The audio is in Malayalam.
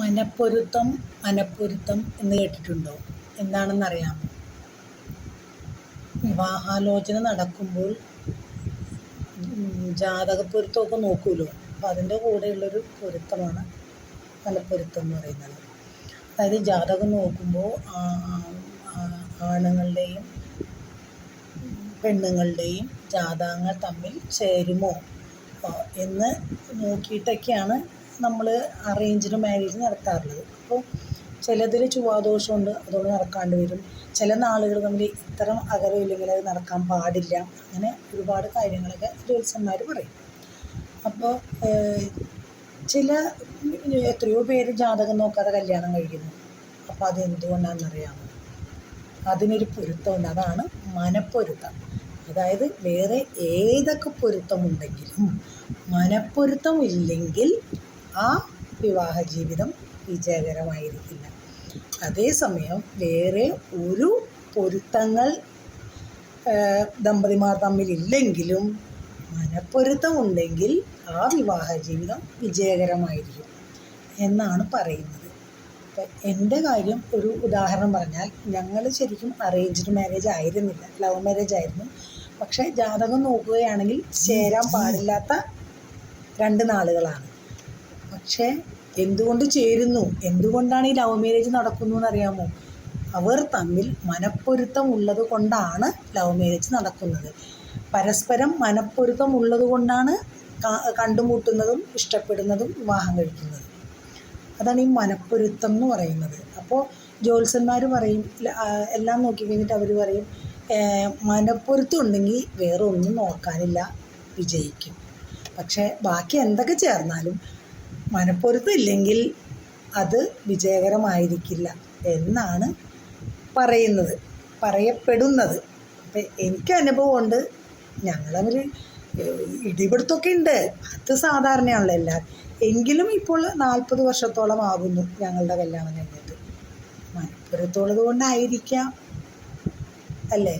മനപ്പൊരുത്തം മനപ്പൊരുത്തം എന്ന് കേട്ടിട്ടുണ്ടോ? എന്താണെന്നറിയാമോ? വിവാഹാലോചന നടക്കുമ്പോൾ ജാതകപ്പൊരുത്തമൊക്കെ നോക്കുമല്ലോ അപ്പോൾ അതിന്റെ കൂടെയുള്ളൊരു പൊരുത്തമാണ് മനപ്പൊരുത്തം എന്ന് പറയുന്നത്. അതായത് ജാതകം നോക്കുമ്പോൾ ആണുങ്ങളുടെയും പെണ്ണുങ്ങളുടെയും ജാതകങ്ങൾ തമ്മിൽ ചേരുമോ? എന്ന് നോക്കിയിട്ടൊക്കെയാണ് നമ്മൾ അറേഞ്ച്ഡ് മാരേജ് നടത്താറുള്ളത് അപ്പോൾ ചിലതിൽ ചൊവ്വാദോഷമുണ്ട് അതുകൊണ്ട് നടക്കാണ്ട് വരും. ചില നാളുകൾ തമ്മിൽ ഇത്തരം അകലമില്ലെങ്കിൽ അത് നടക്കാൻ പാടില്ല. അങ്ങനെ ഒരുപാട് കാര്യങ്ങളൊക്കെ ജ്യോത്സ്യന്മാർ പറയും. അപ്പോൾ ചില എത്രയോ പേര് ജാതകം നോക്കാതെ കല്യാണം കഴിക്കുന്നു. അപ്പോൾ അത് എന്തുകൊണ്ടാണെന്നറിയാമോ അതിനൊരു പൊരുത്തമുണ്ട്. അതാണ് മനപ്പൊരുത്തം. അതായത് വേറെ ഏതൊക്കെ പൊരുത്തമുണ്ടെങ്കിലും മനപ്പൊരുത്തം ഇല്ലെങ്കിൽ ആ വിവാഹ ജീവിതം വിജയകരമായിരിക്കില്ല. അതേസമയം വേറെ ഒരു പൊരുത്തങ്ങൾ ദമ്പതിമാർ തമ്മിലില്ലെങ്കിലും മനപ്പൊരുത്തം ഉണ്ടെങ്കിൽ ആ വിവാഹ ജീവിതം വിജയകരമായിരിക്കും എന്നാണ് പറയുന്നത്. ഇപ്പം എന്റെ കാര്യം ഒരു ഉദാഹരണം പറഞ്ഞാൽ ഞങ്ങൾ ശരിക്കും അറേഞ്ച്ഡ് മാരേജ് ആയിരുന്നില്ല. ലവ് മാരേജ് ആയിരുന്നു. പക്ഷേ ജാതകം നോക്കുകയാണെങ്കിൽ ചേരാൻ പാടില്ലാത്ത രണ്ട് നാളുകളാണ്. പക്ഷേ എന്തുകൊണ്ട് ചേരുന്നു? എന്തുകൊണ്ടാണ് ഈ ലവ് മാരേജ് നടക്കുന്നു എന്നറിയാമോ? അവർ തമ്മിൽ മനപ്പൊരുത്തം ഉള്ളത് കൊണ്ടാണ് ലവ് മാരേജ് നടക്കുന്നത്. പരസ്പരം മനപ്പൊരുത്തം ഉള്ളത് കൊണ്ടാണ് കണ്ടുമുട്ടുന്നതും ഇഷ്ടപ്പെടുന്നതും വിവാഹം കഴിക്കുന്നതും. അതാണ് ഈ മനപ്പൊരുത്തം എന്ന് പറയുന്നത്. അപ്പോൾ ജ്യോത്സ്യന്മാർ പറയും എല്ലാം നോക്കി കഴിഞ്ഞിട്ട് അവർ പറയും മനപ്പൊരുത്തം ഉണ്ടെങ്കിൽ വേറെ ഒന്നും നോക്കാനില്ല വിജയിക്കും. പക്ഷേ ബാക്കി എന്തൊക്കെ ചേർന്നാലും മനപ്പൊരുത്തം ഇല്ലെങ്കിൽ അത് വിജയകരമായിരിക്കില്ല എന്നാണ് പറയുന്നത് പറയപ്പെടുന്നത്. അപ്പം എനിക്ക് അനുഭവമുണ്ട് ഞങ്ങൾ തമ്മിൽ ഇടിപിടുത്തമൊക്കെ ഉണ്ട്. അത് സാധാരണയാണല്ലോ എല്ലാവരും. എങ്കിലും ഇപ്പോൾ നാൽപ്പത് വർഷത്തോളം ആകുന്നു ഞങ്ങളുടെ കല്യാണം കഴിഞ്ഞിട്ട്. മനപ്പൊരുത്തമുള്ളത് കൊണ്ടായിരിക്കാം അല്ലേ?